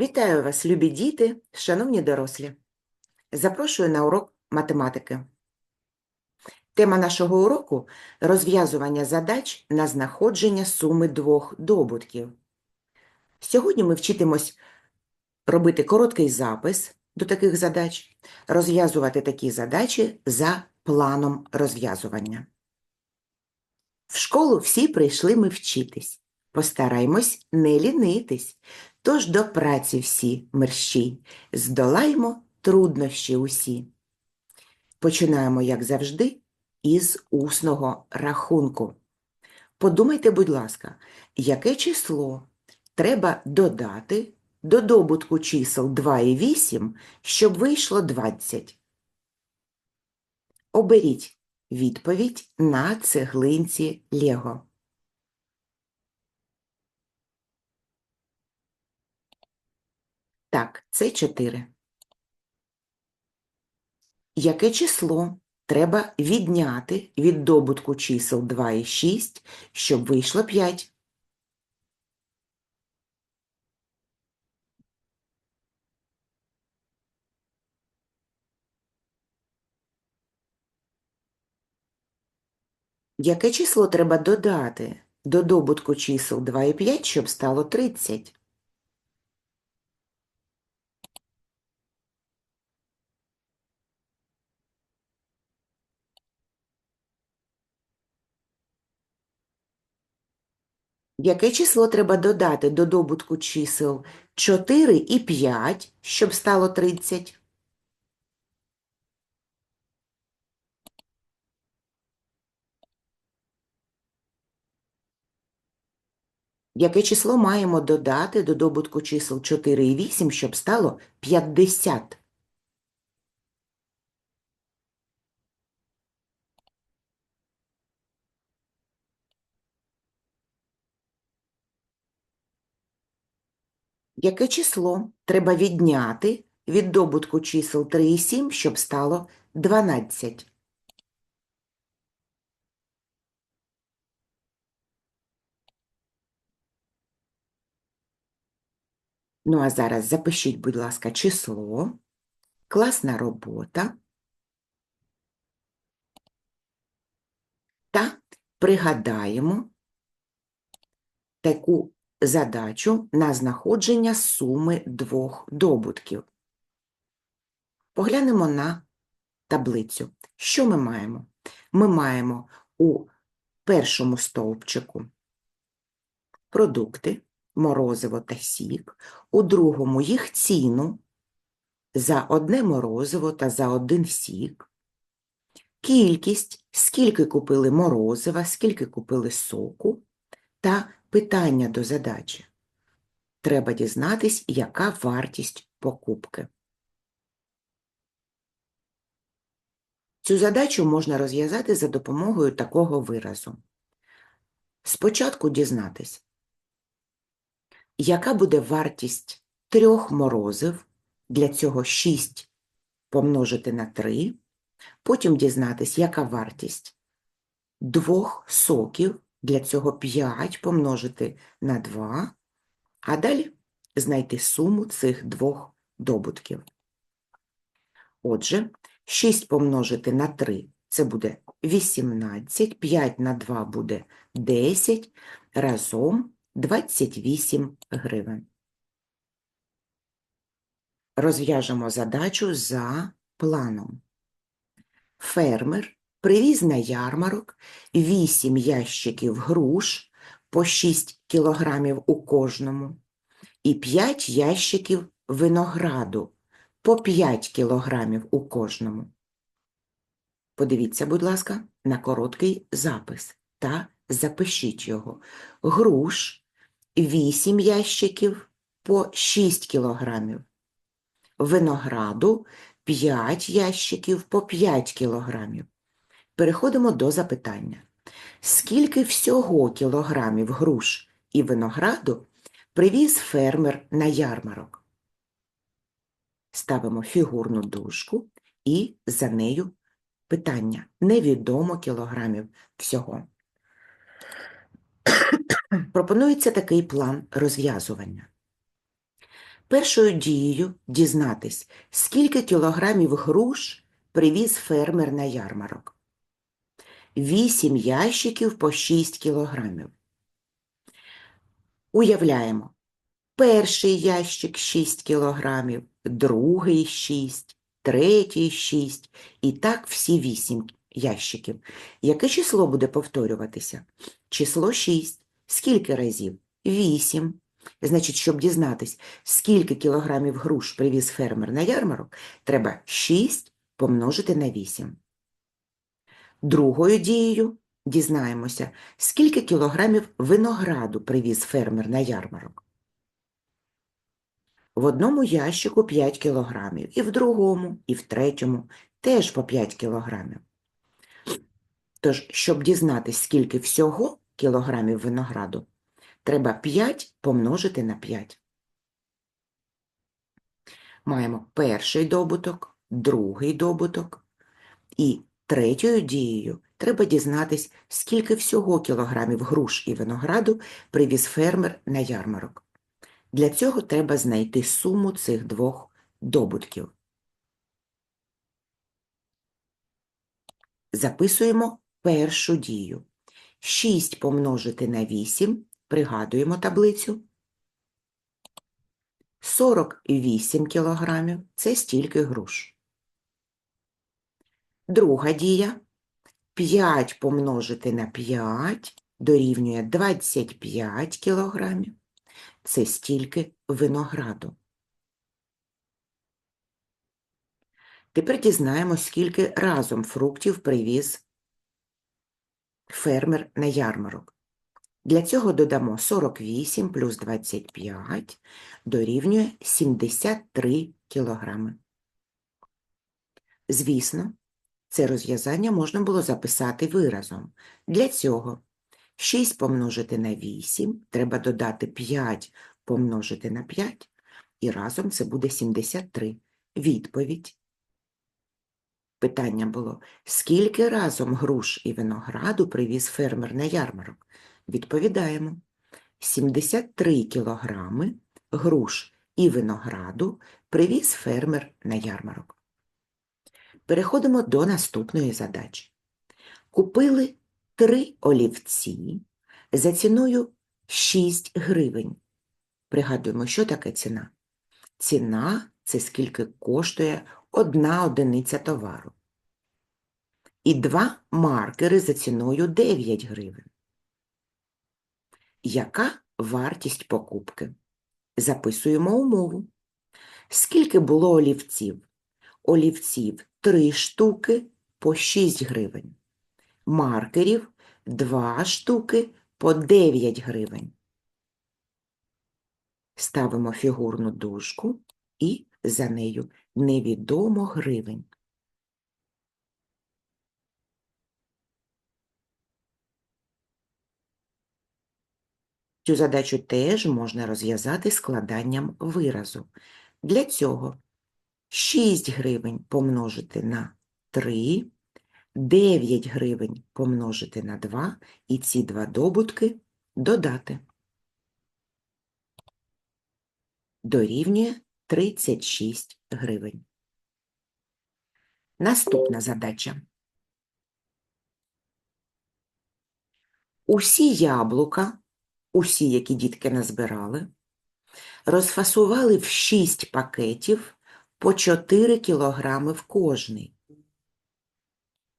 Вітаю вас, любі діти, шановні дорослі. Запрошую на урок математики. Тема нашого уроку – розв'язування задач на знаходження суми двох добутків. Сьогодні ми вчитимось робити короткий запис до таких задач, розв'язувати такі задачі за планом розв'язування. В школу всі прийшли ми вчитись. Постараймось не лінитись. Тож до праці всі мерщій, здолаймо труднощі усі. Починаємо, як завжди, із усного рахунку. Подумайте, будь ласка, яке число треба додати до добутку чисел 2 і 8, щоб вийшло 20? Оберіть відповідь на цеглинці Лего. Так, це 4. Яке число треба відняти від добутку чисел 2 і 6, щоб вийшло 5? Яке число треба додати до добутку чисел 2 і 5, щоб стало 30? Яке число треба додати до добутку чисел 4 і 5, щоб стало 30? Яке число маємо додати до добутку чисел 4 і 8, щоб стало 50? Яке число треба відняти від добутку чисел 3 і 7, щоб стало 12? Ну, а зараз запишіть, будь ласка, число, класна робота та пригадаємо таку задачу на знаходження суми двох добутків. Поглянемо на таблицю. Що ми маємо? Ми маємо у першому стовпчику продукти, морозиво та сік, у другому їх ціну за одне морозиво та за один сік, кількість, скільки купили морозива, скільки купили соку, та питання до задачі. Треба дізнатись, яка вартість покупки. Цю задачу можна розв'язати за допомогою такого виразу. Спочатку дізнатись, яка буде вартість трьох морозив, для цього 6 помножити на 3, потім дізнатись, яка вартість двох соків, для цього 5 помножити на 2, а далі знайти суму цих двох добутків. Отже, 6 помножити на 3 – це буде 18, 5 на 2 буде 10, разом 28 гривень. Розв'яжемо задачу за планом. Фермер привіз на ярмарок 8 ящиків груш по 6 кілограмів у кожному і 5 ящиків винограду по 5 кілограмів у кожному. Подивіться, будь ласка, на короткий запис та запишіть його. Груш 8 ящиків по 6 кілограмів. Винограду 5 ящиків по 5 кілограмів. Переходимо до запитання. Скільки всього кілограмів груш і винограду привіз фермер на ярмарок? Ставимо фігурну дужку і за нею питання. Невідомо кілограмів всього. Пропонується такий план розв'язування. Першою дією дізнатись, скільки кілограмів груш привіз фермер на ярмарок. Вісім ящиків по 6 кілограмів. Уявляємо, перший ящик 6 кілограмів, другий 6, третій 6 і так всі 8 ящиків. Яке число буде повторюватися? Число 6. Скільки разів? 8. Значить, щоб дізнатись, скільки кілограмів груш привіз фермер на ярмарок, треба 6 помножити на 8. Другою дією дізнаємося, скільки кілограмів винограду привіз фермер на ярмарок. В одному ящику 5 кілограмів, і в другому, і в третьому теж по 5 кілограмів. Тож, щоб дізнатись, скільки всього кілограмів винограду, треба 5 помножити на 5. Маємо перший добуток, другий добуток і третьою дією треба дізнатись, скільки всього кілограмів груш і винограду привіз фермер на ярмарок. Для цього треба знайти суму цих двох добутків. Записуємо першу дію. 6 помножити на 8, пригадуємо таблицю. 48 кілограмів – це стільки груш. Друга дія. 5 помножити на 5 дорівнює 25 кілограмів. Це стільки винограду. Тепер дізнаємось, скільки разом фруктів привіз фермер на ярмарок. Для цього додамо 48 плюс 25 дорівнює 73 кілограми. Звісно, це розв'язання можна було записати виразом. Для цього 6 помножити на 8, треба додати 5 помножити на 5, і разом це буде 73. Відповідь. Питання було, скільки разом груш і винограду привіз фермер на ярмарок? Відповідаємо. 73 кілограми груш і винограду привіз фермер на ярмарок. Переходимо до наступної задачі. Купили три олівці за ціною 6 гривень. Пригадуємо, що таке ціна? Ціна це скільки коштує одна одиниця товару. І два маркери за ціною 9 гривень. Яка вартість покупки? Записуємо умову. Скільки було олівців? Олівців 3 штуки по 6 гривень. Маркерів 2 штуки по 9 гривень. Ставимо фігурну дужку і за нею невідомо гривень. Цю задачу теж можна розв'язати складанням виразу. Для цього 6 гривень помножити на 3, 9 гривень помножити на 2 і ці два добутки додати. Дорівнює 36 гривень. Наступна задача. Усі яблука, усі, які дітки назбирали, розфасували в 6 пакетів по 4 кілограми в кожний.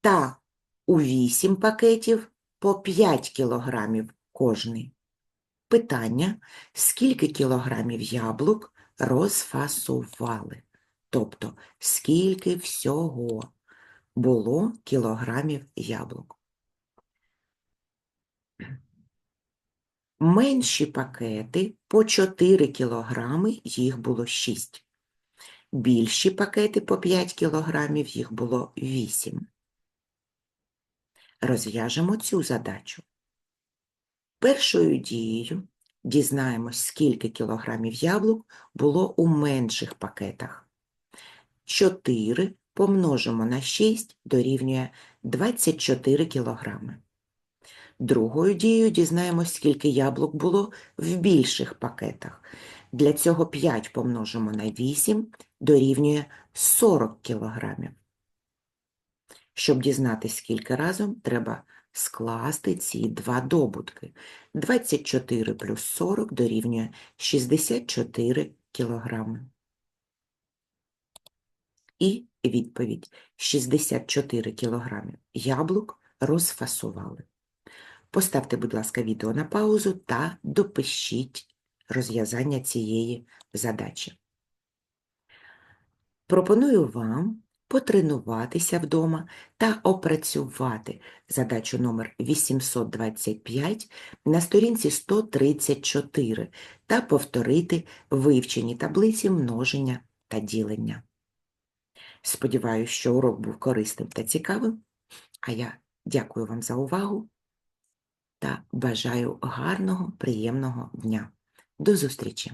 Та у 8 пакетів по 5 кілограмів кожний. Питання, скільки кілограмів яблук розфасували? Тобто, скільки всього було кілограмів яблук? Менші пакети по 4 кілограми, їх було 6. Більші пакети по 5 кілограмів, їх було 8. Розв'яжемо цю задачу. Першою дією дізнаємось, скільки кілограмів яблук було у менших пакетах. 4 помножимо на 6 дорівнює 24 кілограми. Другою дією дізнаємось, скільки яблук було в більших пакетах. Для цього 5 помножимо на 8 дорівнює 40 кілограмів. Щоб дізнатися, скільки разом, треба скласти ці два добутки. 24 плюс 40 дорівнює 64 кілограми. І відповідь 64 кілограми яблук розфасували. Поставте, будь ласка, відео на паузу та допишіть розв'язання цієї задачі. Пропоную вам потренуватися вдома та опрацювати задачу номер 825 на сторінці 134 та повторити вивчені таблиці множення та ділення. Сподіваюсь, що урок був корисним та цікавим, а я дякую вам за увагу та бажаю гарного, приємного дня. До зустрічі!